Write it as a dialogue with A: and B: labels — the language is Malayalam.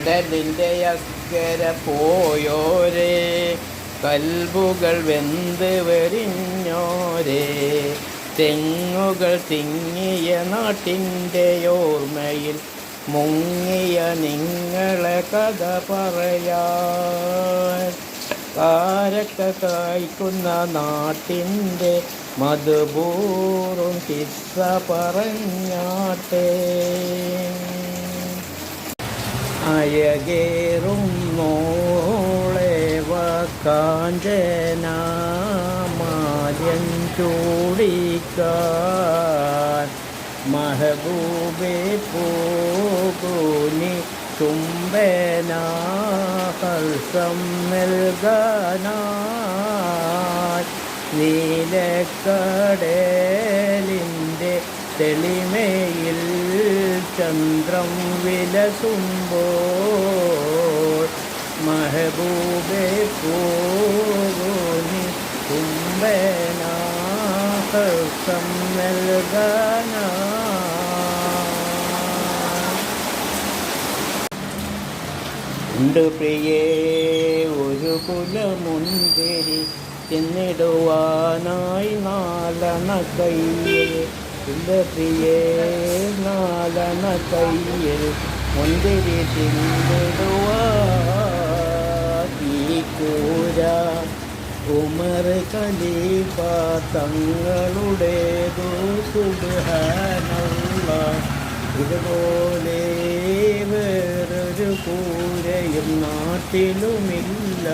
A: കടലിന്റെ അസ്കര പോയോരേ കൽബുകൾ വെന്ത് വെറിഞ്ഞോരേ തെങ്ങുകൾ തിങ്ങിയ നാട്ടിന്റെ ഓർമ്മയിൽ മുങ്ങിയ നിങ്ങളെ കഥ പറയാൻ. നാട്ടിന്റെ മധുപൂറും കിസ്സ പറഞ്ഞാട്ടേ. അയകേറും നോളെ കാഞ്ചനാമാര്യൻ ചൂടിക്കാൻ. മഹബൂബെ പോകുനി തുമ്പനാഹർഷം നൽകാനായി നീലക്കടലിന്റെ തെളിമയിൽ ചന്ദ്രം വിലസുമ്പോൾ മഹബൂബെ പൂനി കുംഭനാഹം നൽകാനാ. ഉണ്ട് പ്രിയേ ഒരു കുലമുന്തിരി എന്നിടുവാനായി നാലണ കയ്യിൽ ഉണ്ട് പ്രിയേ നാലണ കയ്യിൽ മുന്തിരി കൂര ഉമർ തങ്ങളുടെ തങ്ങളുടേതു സുബ്ഹാനല്ലാ ഇതുപോലെ വേറൊരു കൂരയും നാട്ടിലുമില്ലല്ല.